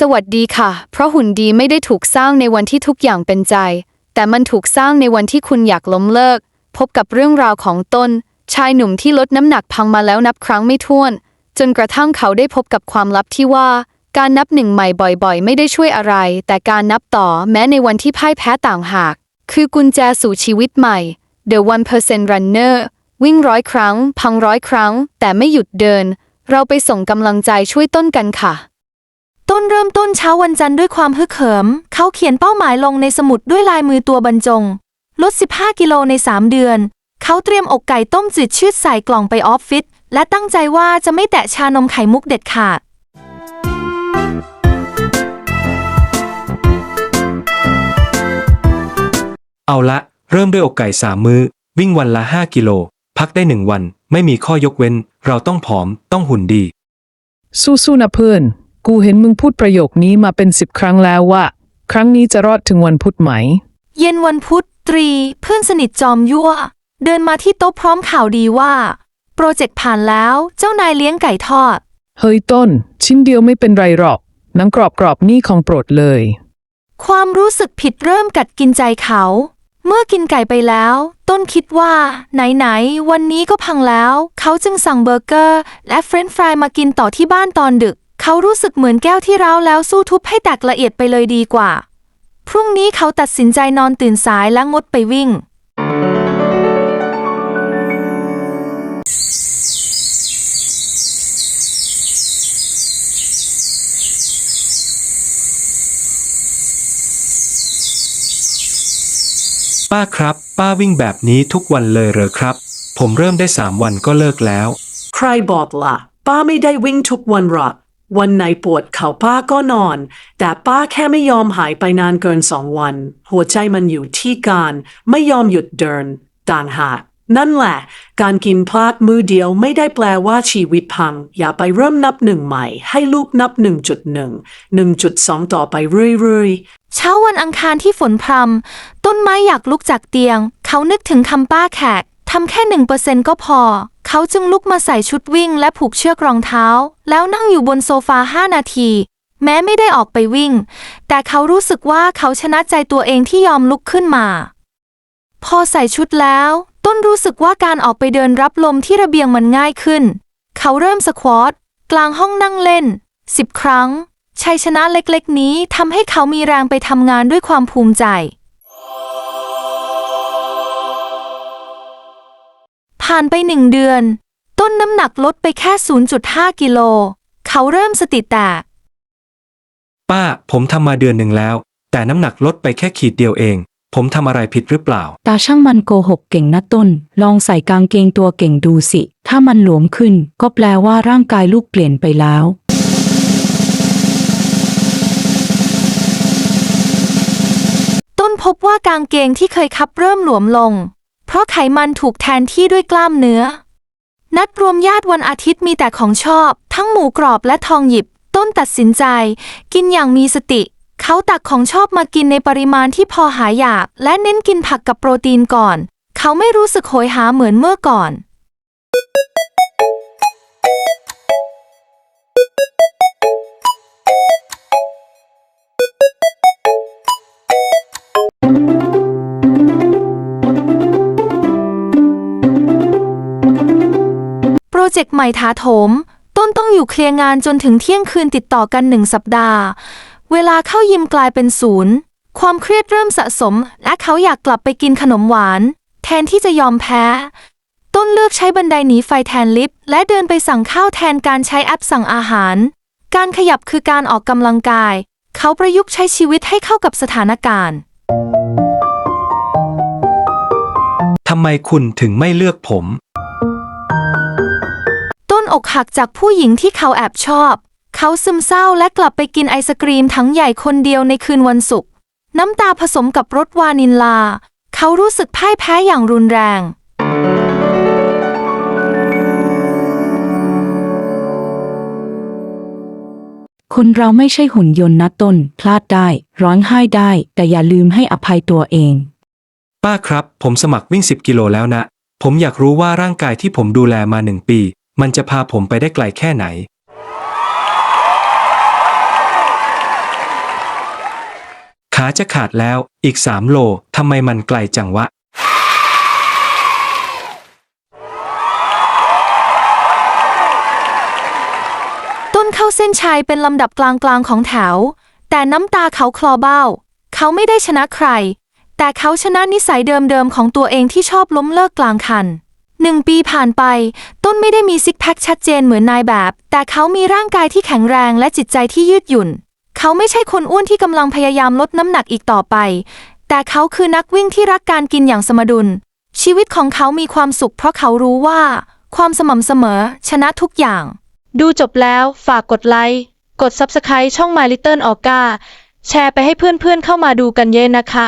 สวัสดีค่ะ เพราะหุ่นดีไม่ได้ถูกสร้างในวันที่ทุกอย่างเป็นใจ แต่มันถูกสร้างในวันที่คุณอยากล้มเลิก พบกับเรื่องราวของต้น ชายหนุ่มที่ลดน้ำหนักพังมาแล้วนับครั้งไม่ถ้วน จนกระทั่งเขาได้พบกับความลับที่ว่า การนับหนึ่งใหม่บ่อยๆ ไม่ได้ช่วยอะไร แต่การนับต่อแม้ในวันที่พ่ายแพ้ต่างหาก คือกุญแจสู่ชีวิตใหม่ The One Percent Runner วิ่งร้อยครั้ง พังร้อยครั้ง แต่ไม่หยุดเดิน เราไปส่งกำลังใจช่วยต้นกันค่ะ ต้นเริ่มต้นเช้าวันจันทร์ด้วยความฮึกเหิม เขาเขียนเป้าหมายลงในสมุดด้วยลายมือตัวบรรจง ลด 15 กิโลใน 3 เดือน เขาเตรียมอกไก่ต้มจืดชืดใส่กล่องไปออฟฟิศและตั้งใจว่าจะไม่แตะชานมไข่มุกเด็ดขาดเอาละ เริ่มด้วยอกไก่สามมื้อ วิ่งวันละ 5 กิโล พักได้หนึ่งวัน ไม่มีข้อยกเว้น เราต้องผอม ต้องหุ่นดี สู้ๆนะเพื่อน กูเห็นมึงพูดประโยคนี้มาเป็นสิบครั้งแล้วว่า ครั้งนี้จะรอดถึงวันพุธไหม เย็นวันพุธตรี เพื่อนสนิทจอมยั่ว เดินมาที่โต๊ะพร้อมข่าวดีว่า โปรเจกต์ผ่านแล้วเจ้านายเลี้ยงไก่ทอด เฮ้ยต้น ชิ้นเดียวไม่เป็นไรหรอกหนังกรอบๆนี่ของโปรดเลย ความรู้สึกผิดเริ่มกัดกินใจเขา เมื่อกินไก่ไปแล้ว ต้นคิดว่า ไหนๆ วันนี้ก็พังแล้ว เขาจึงสั่งเบอร์เกอร์ และเฟรนช์ฟรายมากินต่อที่บ้านตอนดึก เขารู้สึกเหมือนแก้วที่ร้าวแล้วสู้ทุบให้แตกละเอียดไปเลยดีกว่า พรุ่งนี้เขาตัดสินใจนอนตื่นสายและงดไปวิ่ง ป้าครับ ป้าวิ่งแบบนี้ทุกวันเลยเหรอครับ ผมเริ่มได้สามวันก็เลิกแล้ว ใครบอกล่ะ ป้าไม่ได้วิ่งทุกวันหรอก วันไหนปวดเข่าป้าก็นอน แต่ป้าแค่ไม่ยอมหายไปนานเกินสองวัน หัวใจมันอยู่ที่การไม่ยอมหยุดเดินต่างหากนั่นแหละ การกินพลาดมือเดียวไม่ได้แปลว่าชีวิตพัง อย่าไปเริ่มนับหนึ่งใหม่ ให้ลูกนับ 1.1 1.2 ต่อไปเรื่อยๆ เช้าวันอังคารที่ฝนพรำต้นไม้อยากลุกจากเตียง เขานึกถึงคำป้าแขกทำแค่หนึ่งเปอร์เซ็นก็พอ เขาจึงลุกมาใส่ชุดวิ่งและผูกเชือกรองเท้า แล้วนั่งอยู่บนโซฟาห้านาที แม้ไม่ได้ออกไปวิ่ง แต่เขารู้สึกว่าเขาชนะใจตัวเองที่ยอมลุกขึ้นมา พอใส่ชุดแล้ว ต้นรู้สึกว่าการออกไปเดินรับลมที่ระเบียงมันง่ายขึ้น เขาเริ่มสควอตกลางห้องนั่งเล่นสิบครั้งชัยชนะเล็กๆ นี้ทำให้เขามีแรงไปทำงานด้วยความภูมิใจ ผ่านไปหนึ่งเดือน ต้นน้ำหนักลดไปแค่ 0.5 กิโล เขาเริ่มสติแตก ป้า ผมทำมาเดือนหนึ่งแล้ว แต่น้ำหนักลดไปแค่ขีดเดียวเอง ผมทำอะไรผิดหรือเปล่า ตาช่างมันโกหกเก่งนะต้น ลองใส่กางเกงตัวเก่งดูสิ ถ้ามันหลวมขึ้น ก็แปลว่าร่างกายลูกเปลี่ยนไปแล้ว ต้นพบว่ากางเกงที่เคยคับเริ่มหลวมลง เพราะไขมันถูกแทนที่ด้วยกล้ามเนื้อ นัดรวมญาติวันอาทิตย์มีแต่ของชอบ ทั้งหมูกรอบและทองหยิบ ต้นตัดสินใจ กินอย่างมีสติ เขาตักของชอบมากินในปริมาณที่พอหายอยาก และเน้นกินผักกับโปรตีนก่อน เขาไม่รู้สึกโหยหาเหมือนเมื่อก่อน จกต์ใหม่ถาโถม ต้นต้องอยู่เคลียร์งานจนถึงเที่ยงคืนติดต่อกันหนึ่งสัปดาห์ เวลาเข้ายิมกลายเป็นศูนย์ ความเครียดเริ่มสะสม และเขาอยากกลับไปกินขนมหวาน แทนที่จะยอมแพ้ ต้นเลือกใช้บันไดหนีไฟแทนลิฟต์และเดินไปสั่งข้าวแทนการใช้แอปสั่งอาหาร การขยับคือการออกกำลังกาย เขาประยุกต์ใช้ชีวิตให้เข้ากับสถานการณ์ทำไมคุณถึงไม่เลือกผม อกหักจากผู้หญิงที่เขาแอบชอบ เขาซึมเศร้าและกลับไปกินไอศกรีมทั้งใหญ่คนเดียวในคืนวันศุกร์น้ำตาผสมกับรสวานิลลา เขารู้สึกพ่ายแพ้อย่างรุนแรง คนเราไม่ใช่หุ่นยนต์นะต้น พลาดได้ ร้องไห้ได้ แต่อย่าลืมให้อภัยตัวเอง ป้าครับ ผมสมัครวิ่ง 10 กิโลแล้วนะ ผมอยากรู้ว่าร่างกายที่ผมดูแลมาหนึ่งปี มันจะพาผมไปได้ไกลแค่ไหน ขาจะขาดแล้วอีกสามโลทำไมมันไกลจังวะ ต้นเข้าเส้นชัยเป็นลำดับกลางๆของแถว แต่น้ำตาเขาคลอเบ้า เขาไม่ได้ชนะใคร แต่เขาชนะนิสัยเดิมๆของตัวเองที่ชอบล้มเลิกกลางคันหนึ่งปีผ่านไป ต้นไม่ได้มีซิกแพคชัดเจนเหมือนนายแบบ แต่เขามีร่างกายที่แข็งแรงและจิตใจที่ยืดหยุ่น เขาไม่ใช่คนอ้วนที่กำลังพยายามลดน้ำหนักอีกต่อไป แต่เขาคือนักวิ่งที่รักการกินอย่างสมดุล ชีวิตของเขามีความสุขเพราะเขารู้ว่า ความสม่ำเสมอ ชนะทุกอย่าง ดูจบแล้วฝากกดไลค์กด Subscribe ช่อง My Little Orga แชร์ไปให้เพื่อนๆเข้ามาดูกันเยอะนะคะ